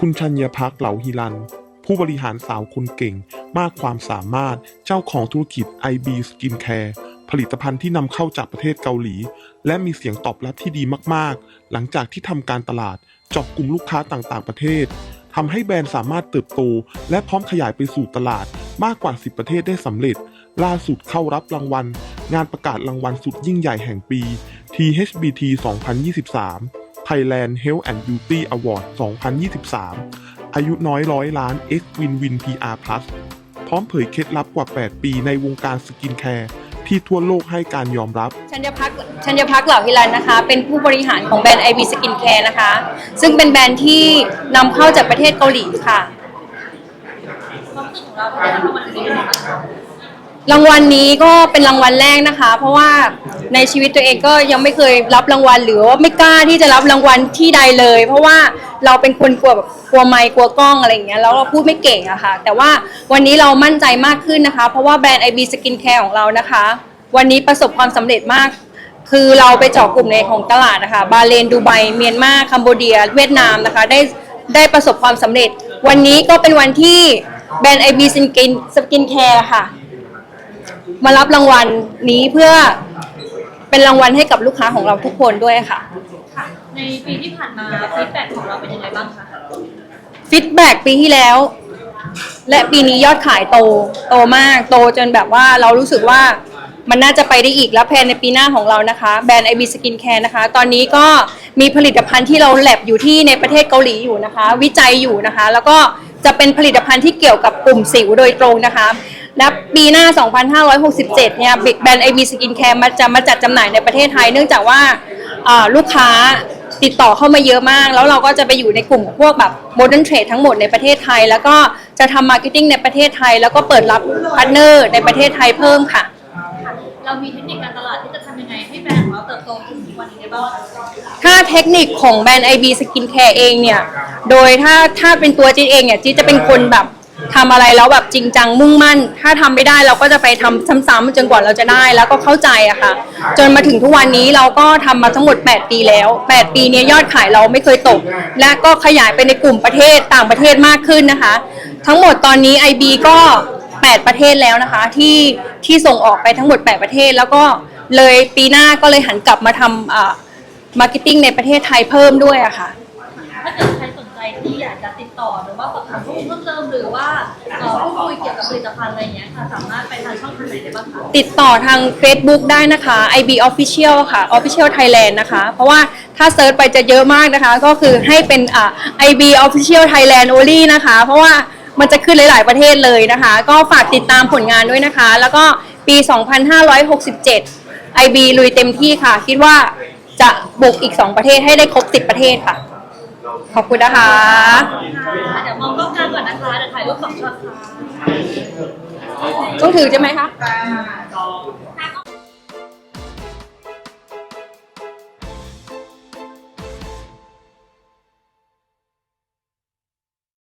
คุณชัญญพักเหลาฮิรัน ผู้บริหารสาวคนเก่ง มากความสามารถเจ้าของธุรกิจ IB Skincare ผลิตภัณฑ์ที่นำเข้าจากประเทศเกาหลี และมีเสียงตอบรับที่ดีมากๆ หลังจากที่ทำการตลาดเจาะกลุ่มลูกค้าต่างๆ ประเทศทำให้แบรนด์สามารถเติบโต และพร้อมขยายไปสู่ตลาดมากกว่า 10 ประเทศได้สำเร็จ ล่าสุดเข้ารับรางวัล งานประกาศรางวัลสุดยิ่งใหญ่แห่งปี THBT 2023 Thailand Health and Beauty Award 2023 อายุน้อยร้อยล้าน X Win Win PR Plus พร้อมเผยเคล็ดลับกว่า 8 ปีในวงการสกินแคร์ที่ทั่วโลกให้การยอมรับ ชัญญพักชัญญพักเหล่าฮิรันนะคะ เป็นผู้บริหารของแบรนด์ IB Skin Care นะคะ ซึ่งเป็นแบรนด์ที่นำเข้าจากประเทศเกาหลีค่ะ รางวัลนี้เป็นยังไงบ้างคะรางวัลนี้ก็เป็นรางวัลแรกนะคะ เพราะว่าในชีวิตตัวเองก็ยังไม่เคยรับรางวัลหรือว่าไม่กล้าที่จะรับรางวัลที่ใดเลย เพราะว่าเราเป็นคนกลัวแบบกลัวไมค์กลัวกล้องอะไรอย่างเงี้ยแล้วเราพูดไม่เก่งอะค่ะ แต่ว่าวันนี้เรามั่นใจมากขึ้นนะคะ เพราะว่าแบรนด์ IB Skin Care ของเรานะคะ วันนี้ประสบความสำเร็จมาก คือเราไปเจาะกลุ่มในของตลาดนะคะบาเลนดูไบเมียนมาคัมโบเดีย เวียดนามนะคะ ได้ได้ประสบความสำเร็จ วันนี้ก็เป็นวันที่แบรนด์ IB Skin Skin Care ค่ะ มารับรางวัลนี้เพื่อเป็นรางวัลให้กับลูกค้าของเราทุกคนด้วยค่ะค่ะ ในปีที่ผ่านมาฟีดแบ็กของเราเป็นยังไงบ้างคะฟีดแบ็กปีที่แล้ว และปีนี้ยอดขายโต โตมาก โตจนแบบว่าเรารู้สึกว่ามันน่าจะไปได้อีกแล้วแพลนในปีหน้าของเรานะคะ แบรนด์ IB Skin Care นะคะ ตอนนี้ก็มีผลิตภัณฑ์ที่เราแลบอยู่ที่ในประเทศเกาหลีอยู่นะคะ วิจัยอยู่นะคะ แล้วก็จะเป็นผลิตภัณฑ์ที่เกี่ยวกับกลุ่มสิวโดยตรงนะคะ และปีหน้า 2567 เนี่ยแบรนด์ IB Skin Care มาจะมาจัดจำหน่ายในประเทศไทย เนื่องจากว่าอ่าลูกค้าติดต่อเข้ามาเยอะมาก แล้วเราก็จะไปอยู่ในกลุ่มพวกแบบ Modern Trade ทั้งหมดในประเทศไทย แล้วก็จะทำมาร์เก็ตติ้งในประเทศไทย แล้วก็เปิดรับพาร์ทเนอร์ในประเทศไทยเพิ่มค่ะค่ะเรามีเทคนิคการตลาดที่จะทำยังไงให้แบรนด์ของเราเติบโตถึงทุกวันนี้ได้บ้างคะถ้าเทคนิคของแบรนด์ IB Skin Care เองเนี่ย โดยถ้าถ้าเป็นตัวจิ๊ดเองเนี่ยจิ๊ดจะเป็นคนแบบ ทำอะไรแล้วแบบจริงจังมุ่งมั่น ถ้าทำไม่ได้เราก็จะไปทำซ้ำๆจนกว่าเราจะได้แล้วก็เข้าใจอะค่ะ จนมาถึงทุกวันนี้เราก็ทำมาทั้งหมด 8 ปีแล้ว 8 ปีเนี้ยยอดขายเราไม่เคยตก และก็ขยายไปในกลุ่มประเทศต่างประเทศมากขึ้นนะคะ ทั้งหมดตอนนี้ IB ก็ 8 ประเทศแล้วนะคะ ที่ที่ส่งออกไปทั้งหมด 8 ประเทศ แล้วก็เลยปีหน้าก็เลยหันกลับมาทำอ่ามาร์เก็ตติ้งในประเทศไทยเพิ่มด้วยอะค่ะ ถ้าเกิด ที่อยากจะติดต่อหรือว่าสอบถามข้อมูลเพิ่มเติมหรือว่าเอ่อพูดคุยเกี่ยวกับผลิตภัณฑ์อะไรอย่างเงี้ยค่ะ สามารถไปทางช่องทางไหนได้บ้างคะ ติดต่อทาง Facebook ได้นะคะ IB Official ค่ะ Official Thailand นะคะ เพราะว่าถ้าเซิร์ชไปจะเยอะมากนะคะ ก็คือให้เป็นอ่า IB Official Thailand only นะคะ เพราะว่ามันจะขึ้นหลาย ๆ ประเทศเลยนะคะ ก็ฝากติดตามผลงานด้วยนะคะ แล้วก็ปี 2567 IB ลุยเต็มที่ค่ะ คิดว่าจะบุกอีก 2 ประเทศให้ได้ครบ 10 ประเทศค่ะ ขอบคุณนะคะ ค่ะเดี๋ยวมองกล้องกลางก่อนนะคะเดี๋ยวถ่ายรูปสองช็อตค่ะ ต้องถือใช่ไหมคะหน้าก